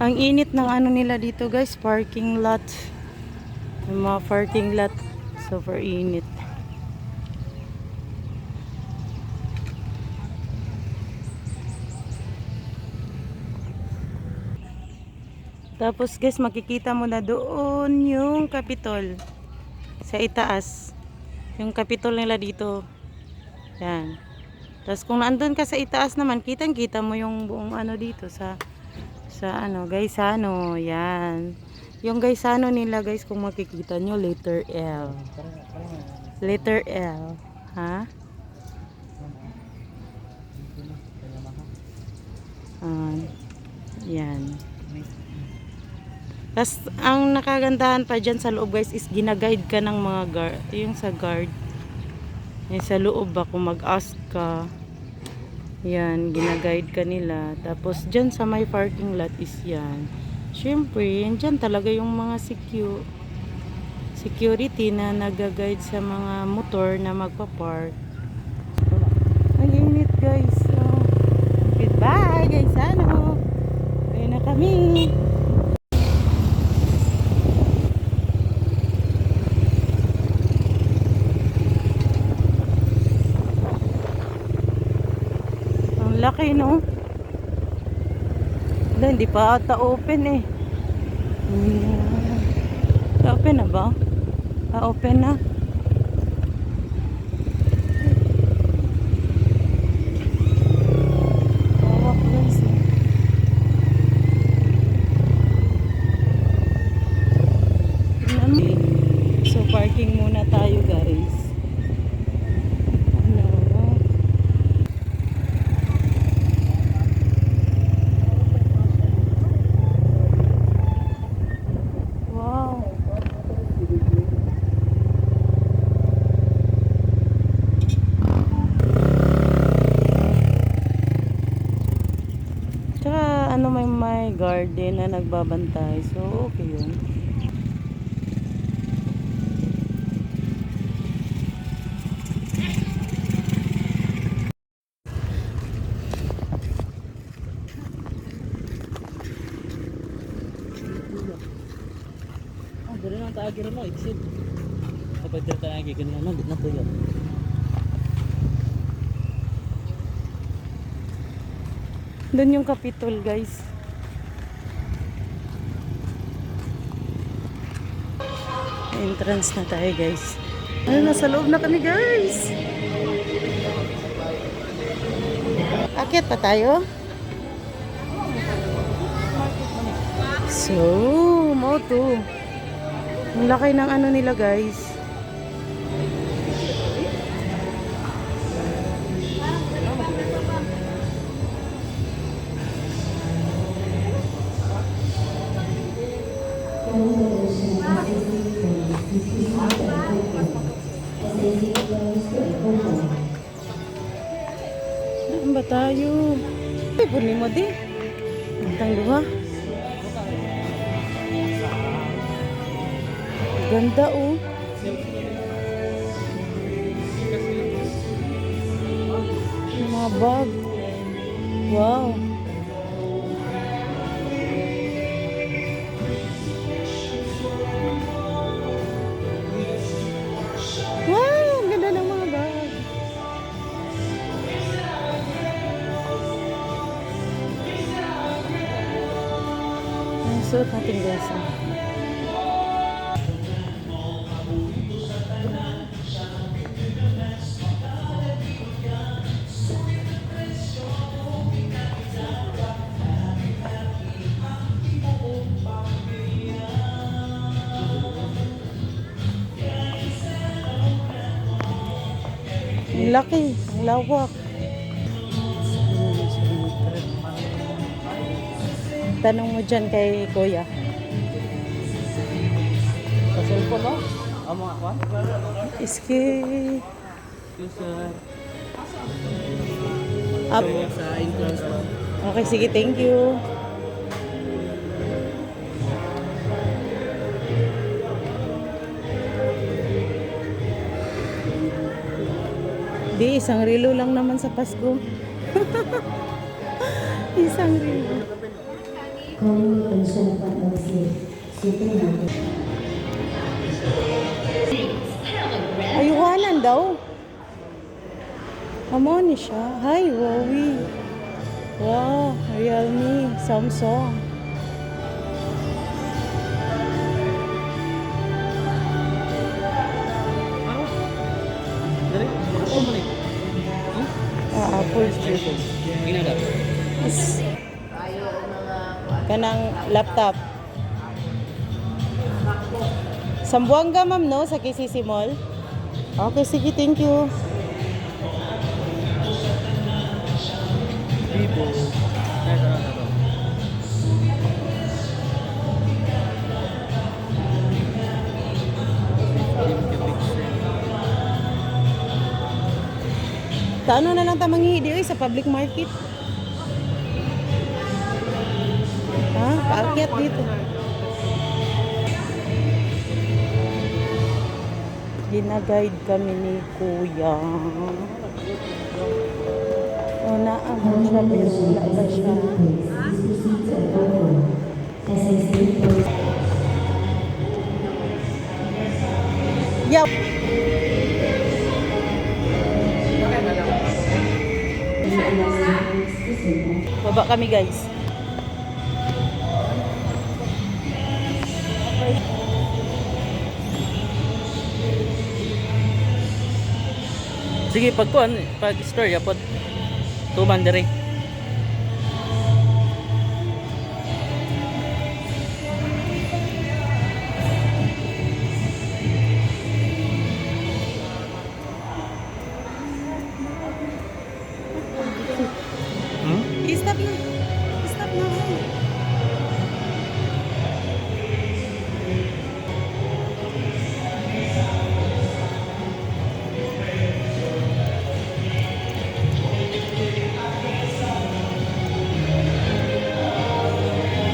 Ang init ng ano nila dito guys, parking lot. Yung mga parking lot, super init. Tapos guys, makikita mo na doon yung Capitol. Sa itaas. Yung Capitol nila dito. Yan. Tapos kung naandun ka sa itaas naman, kitang kita mo yung buong ano dito sa sa ano, Gaisano. Yan. Yung Gaisano nila guys, kung makikita nyo, letter L. Letter L. Ha? Ah, yan. Tapos, ang nakagandahan pa dyan sa loob guys is ginaguide ka ng mga guard. Yung sa guard. Yung sa loob ba kung mag-ask ka. Yan, ginaguide ka nila. Tapos, dyan sa may parking lot is yan. Siyempre, yan dyan talaga yung mga secu security na nag-guide sa mga motor na magpa-park. Ang init guys. So, goodbye guys. Ano? Ayun na kami. Ang laki no. Hindi pa ata open eh. Hmm. Open na ba? Ah, open na. Hawak guys eh. Tingnan mo. So parking muna tayo guys. Ano? Wow. Tsaka ano may may garden na nagbabantay. So okay yun. Ah, dali lang tayo gira mo, exit. Kapag dito tayo gigan na, na yun. Doon yung kapitol guys. Entrance na tayo guys. Ano, nasa loob na kami guys. Akit pa tayo? So, mo to. Ang laki ng ano nila guys. Tayo? Ay, puni mo di. Tang diba? Ganda oh. Mga bag. Wow, Suot natin guys. Ang laki, ang lawak. Tanong mo dyan kay Kuya. Sa cellphone, no? Ang mga kwan? Iski. Sa... Up. Sa entrance mo. Okay, sige, thank you. Di, isang rilo lang naman sa Pasko. isang rilo. Kami pensyarapan Mesir, siapa yang Ayuhanan daw. Amo ni siya. Hi, Huawei. Wow, Realme, Samsung. Ah, Apple Studio. Ini ada. Is kanang laptop. Sambuanga ma'am no sa KCC Mall. Okay, sige, thank you. Vivo. Nah, ito, ito, ito. Sa ano na lang ta manghihi oy sa public market. Ha? Paakyat dito. Gina-guide kami ni Kuya. O na ang siya pero wala pa siya. Yaw! Baba kami guys. Sige, pag kuan, pag store yapod. Tuman diri.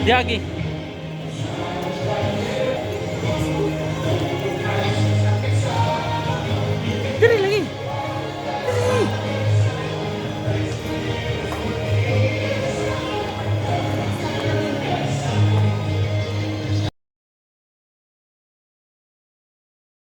Diagi.